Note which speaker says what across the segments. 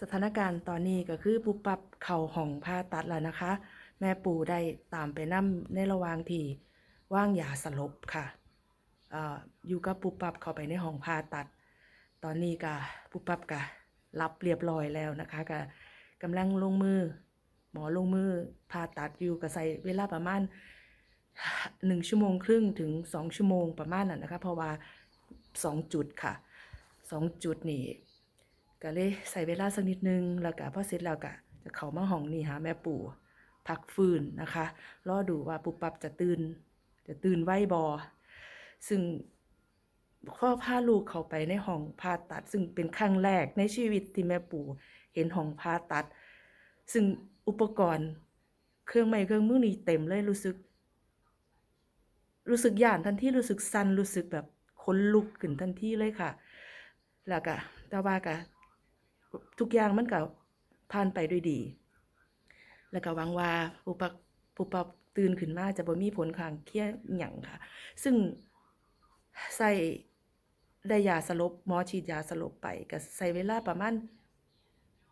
Speaker 1: สถานการณ์ตอนนี้ก็คือปุบปับเข่าห้องผ่าตัดแล้วนะคะ แม่ปู่ได้ตามไปนั่ในระหว่างที่ว่างยาสลบค่ะอออยู่กับปุบปับเข้าไปในห้องผ่าตัด ตอนนี้ก็ปุบปับก็รับเรียบร้อยแล้วนะคะก็กำลังลงมือ หมอลงมือผ่าตัดอยู่ก็ใส่เวลาประมาณหนึ่งชั่วโมงครึ่งถึงสองชั่วโมงประมาณนั้นนะคะ เพราะว่าสองจุดค่ะสองจุดนี่ ก็เลยใส่เวลาสักนิดนึง แล้วก็พอเสร็จแล้วก็จะเข้ามาห้องนี่หาแม่ปู่พักฟื้นนะคะ รอดูว่าปุบปับจะตื่น จะตื่นไหวบอ ซึ่งพ่อพาลูกเข้าไปในห้องผ่าตัด ซึ่งเป็นครั้งแรกในชีวิตที่แม่ปู่เห็นห้องผ่าตัด ซึ่งอุปกรณ์ เครื่องไม้เครื่องมือนี่เต็มเลยรู้สึก รู้สึกย่านทันทีรู้สึกสั่นรู้สึกแบบขนลุกขึ้นทันทีเลยค่ะ แล้วก็แต่ว่าก็ ทุกอย่างมันก็ผ่านไปด้วยดี แล้วก็หวังว่าปุบปับปุบปับตื่นขึ้นมาจะบ่มีผลข้างเคียงหยังค่ะ ซึ่งใส่ได้ยาสลบหมอฉีดยาสลบไปก็ใส่เวลาประมาณ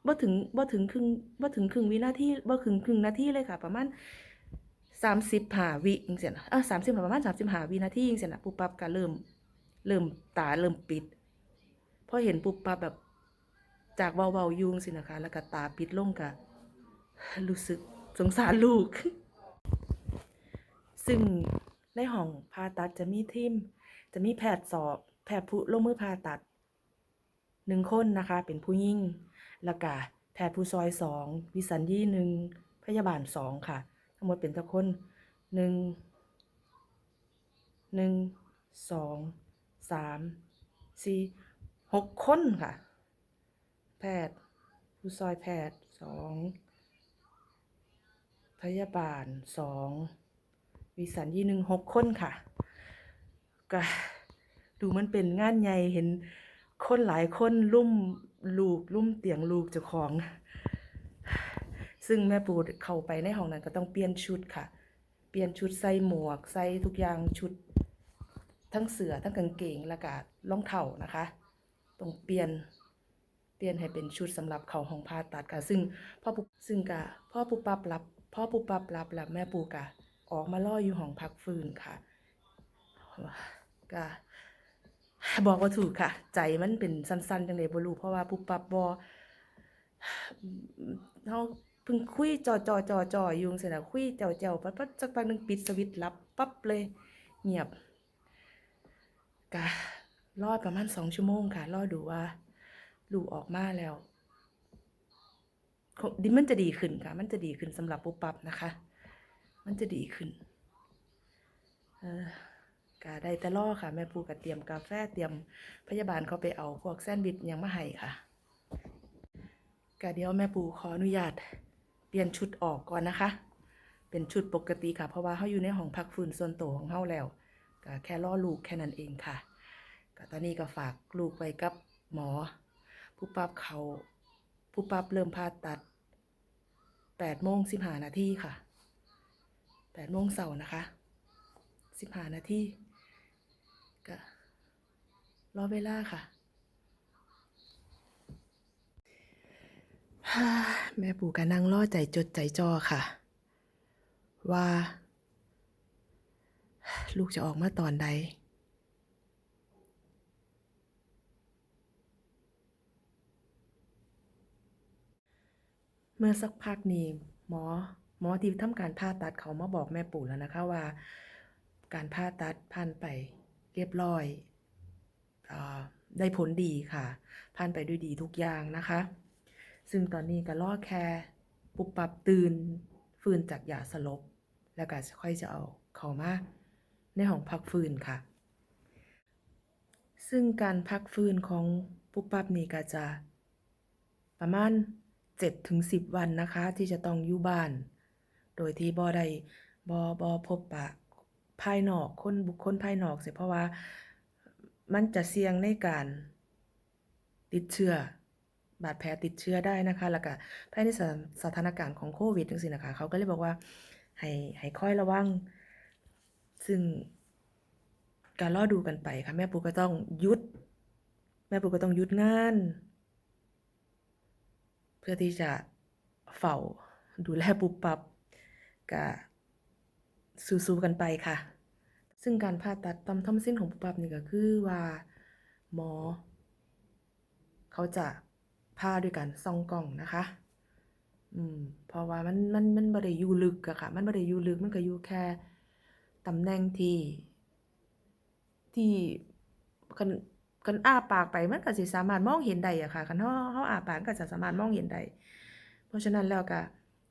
Speaker 1: บ่ถึงบ่ถึงครึ่งบ่ถึงครึ่งวินาทีบ่ถึงครึ่งนาทีเลยค่ะ ประมาณ35วิจังซี่นะเออ30ประมาณ35วินาทีจังซี่นะปุบปับก็เริ่ม เริ่มตาเริ่มปิดพอเห็นปุ๊บปั๊บแบบ จากเบาๆยุงสินะคะ แล้วก็ตาปิดลงกะรู้สึกสงสารลูก ซึ่งในห้องผ่าตัดจะมีทีมจะมีแพทย์สอบ แพทย์ผู้ลงมือผ่าตัดหนึ่งคนนะคะ เป็นผู้ยิ่งแล้วก็แพทย์ผู้ซอยสองวิสัญญีหนึ่งพยาบาลสองค่ะ ทั้งหมดเป็นเจ้าคนหนึ่งหนึ่งสองสามสี่หกคนค่ะ แพทย์ ผู้ซอยแพทย์สองพยาบาลสองวิสัญญีหนึ่งหกคนค่ะก็ดูมันเป็นงานใหญ่เห็นคนหลายคนลุ่มลูกลุ่มเตียงลูกเจ้าของ ซึ่งแม่ปูเข้าไปในห้องนั้นก็ต้องเปลี่ยนชุดค่ะ เปลี่ยนชุดใส่หมวกใส่ทุกอย่างชุด ทั้งเสือทั้งกางเกงแล้วก็รองเท้านะคะ ต้องเปลี่ยน เปลี่ยนให้เป็นชุดสำหรับเขาห้องผ่าตัดค่ะ ซึ่งพ่อปุ๊บซึ่งกะพ่อปุ๊บปั๊บรับพ่อปุ๊บปั๊บรับแล้วแม่ปูกะออกมาล่ออยู่ห้องพักฟื้นค่ะก็บอกว่าถูกค่ะ ใจมันเป็นสั้นๆจังเลยบ่รู้เพราะว่าปุ๊บปั๊บบ่เฮาเพิ่งคุยจอจอจอจออยู่จังซี่น่ะคุยแจวๆปั๊บปั๊บสักพักหนึงปิดสวิตช์ลับปั๊บเลยเงียบก็รอดประมาณสองชั่วโมงค่ะ รอดูว่า ลูกออกมาแล้ว ดิมันจะดีขึ้นค่ะ มันจะดีขึ้นสำหรับปุ๊บปั๊บนะคะ มันจะดีขึ้น เออก็ได้แต่รอค่ะ แม่ปูก็เตรียมกาแฟเตรียมพยาบาลเขาไปเอาพวกแซนด์วิชยังมาให้ค่ะก็เดี๋ยวแม่ปูขออนุญาตเปลี่ยนชุดออกก่อนนะคะ เป็นชุดปกติค่ะ เพราะว่าเขาอยู่ในห้องพักฟื้นส่วนตัวของเขาแล้วก็แค่ล่อลูกแค่นั้นเองค่ะก็ตอนนี้ก็ฝากลูกไว้กับหมอ ผู้ปรับเขาผู้ปรับเริ่มผ่าตัดแปดโมงสิบห้านาทีค่ะแปดโมงเสาร์นะคะสิบห้านาทีก็รอเวลาค่ะ แม่ปู่ก็นั่งรอใจจดใจจ่อค่ะ ว่า ลูกจะออกมาตอนใด เมื่อสักพักนี้หมอหมอที่ทำการผ่าตัดเขามาบอกแม่ปู่แล้วนะคะว่า การผ่าตัดผ่านไปเรียบร้อยอได้ผลดีค่ะผ่านไปด้วยดีทุกอย่างนะคะ ซึ่งตอนนี้ก็รอแค่ปุบปับตื่นฟื้นจากยาสลบ แล้วก็ค่อยจะเอาเขามาในห้องพักฟื้นค่ะ ซึ่งการพักฟื้นของปุบปับนี่ก็จะประมาณ 7ถึง10 วันนะคะ ที่จะต้องอยู่บ้าน โดยที่บ่ได้บ่บ่พบปะภายนอกคนบุคคลภายนอกเสียเพราะว่ามันจะเสี่ยงในการติดเชื้อบาดแผลติดเชื้อได้นะคะ แล้วก็ภายในสถานสถานการณ์ของโควิดจังซี่นะคะ เขาก็เลยบอกว่าให้ให้ค่อยระวัง ซึ่งการรอดูกันไปค่ะ แม่ปูก็ต้องหยุด แม่ปูก็ต้องหยุดงาน พื่อที่จะเฝ้าดูแลปุบปับก็สู้ๆกันไปค่ะ ซึ่งการผ่าตัดต่อมทอมซินของปุบปับนี่ก็คือว่าหมอ เขาจะผ่าด้วยการส่องกล้องนะคะ อืม เพราะว่ามันมันมันบ่ได้อยู่ลึกอะค่ะ มันบ่ได้อยู่ลึกมันก็อยู่แค่ตำแหน่งที่ที่ คันอ้าปากไปมันก็สิสามารถมองเห็นได้อะค่ะคันเฮาเฮาอ้าปากก็จะสามารถมองเห็นได้เพราะฉะนั้นแล้วก็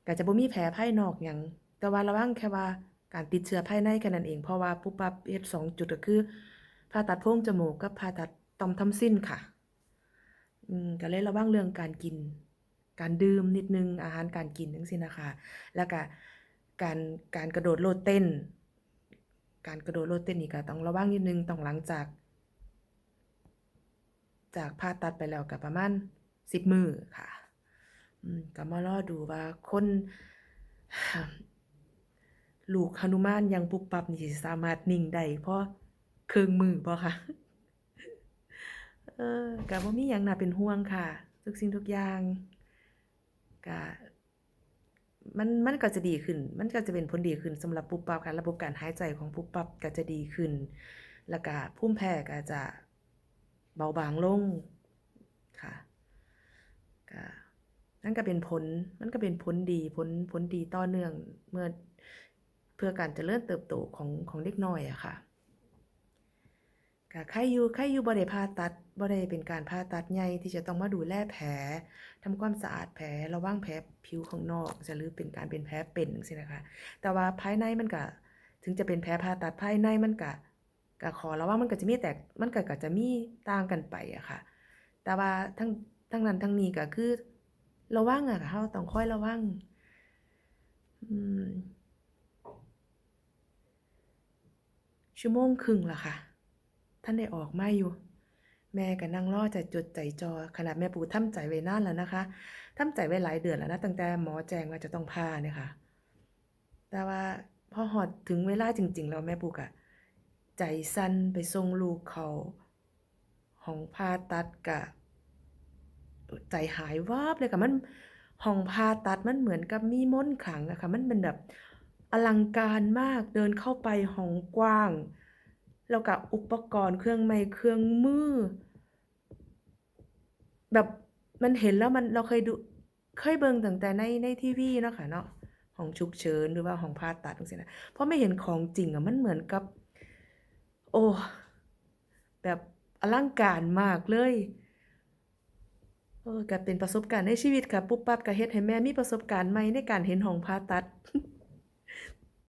Speaker 1: ก็จะบ่มีแผลภายนอกหยังแต่ว่าระวังแค่ว่าการติดเชื้อภายในแค่นั้นเองเพราะว่าปุ๊บปั๊บเฮ็ดสองจุดก็คือผ่าตัดโพรงจมูกกับผ่าตัดต่อมทำซิ้นค่ะอืมก็เลยระวังเรื่องการกิน การดื่มนิดนึงอาหารการกินจังซี่นะคะ แล้วก็การการกระโดดโลดเต้น การกระโดดโลดเต้นนี่ก็ต้องระวังนิดนึงต้องหลังจาก จากผ่าตัดไปแล้วก็ประมาณ10มื้อค่ะก็มารอดูว่าคนลูกหนุมานยังปุบปับนี่สามารถนิ่งได้เพราะเครื่องมือบ่คะเออก็บ่มีหยังน่าเป็นห่วงค่ะ ทุกสิ่งทุกอย่างก็มันมันก็จะดีขึ้น มันก็จะเป็นผลดีขึ้นสำหรับปุบปับค่ะ ระบบการหายใจของปุบปับก็จะดีขึ้น แล้วก็ภูมิแพ้ก็จะ เบาบางลงค่ะก็นั่นก็เป็นผลมันก็เป็นผลดีผลผลดีต่อเนื่องเมื่อเพื่อการเจริญเติบโตของของเด็กน้อยอะค่ะก็ใครอยู่ใครอยู่บ่ได้ผ่าตัดบ่ได้เป็นการผ่าตัดใหญ่ที่จะต้องมาดูแลแผลทำความสะอาดแผลระวังแผลผิวข้างนอกจะหรือเป็นการเป็นแผลเป็นจังซี่นะคะ แต่ว่าภายในมันก็ถึงจะเป็นแผลผ่าตัดภายในมันก็ ก็ขอระวังมันก็จะมีแตกมันก็ก็จะมีต่างกันไปอะค่ะ แต่ว่าทั้งทั้งนั้นทั้งนี้ก็คือระวังอะค่ะเราต้องค่อยระวังชั่วโมงครึ่งละค่ะ ท่านได้ออกมาอยู่ แม่ก็นั่งรอใจจดใจจ่อขนาดแม่ปู่ทำใจไว้นานแล้วนะคะทำใจไว้หลายเดือนแล้วนะตั้งแต่หมอแจ้งว่าจะต้องผ่าเนี่ยค่ะ แต่ว่าพอฮอดถึงเวลาจริง ๆ แล้วแม่ปู่ก็ ใจสั่นไปส่งลูกเขาห้องผ่าตัดก็ใจหายวาบเลยค่ะมันห้องผ่าตัดมันเหมือนกับมีมนต์ขลังอะค่ะมันเป็นแบบอลังการมากเดินเข้าไปห้องกว้าง แล้วก็อุปกรณ์เครื่องไม้เครื่องมือ แบบมันเห็นแล้วมันเราเคยดูเคยเบิ่งตั้งแต่ในในทีวีเนาะค่ะเนาะห้องฉุกเฉินหรือว่าห้องผ่าตัดจังซี่นะพอไม่เห็นของจริงอะมันเหมือนกับ โอ้ แบบอลังการมากเลยเออก็เป็นประสบการณ์ในชีวิตค่ะ ปุ๊บปั๊บก็เฮ็ดให้แม่มีประสบการณ์ใหม่ในการเห็นห้องผ่าตัด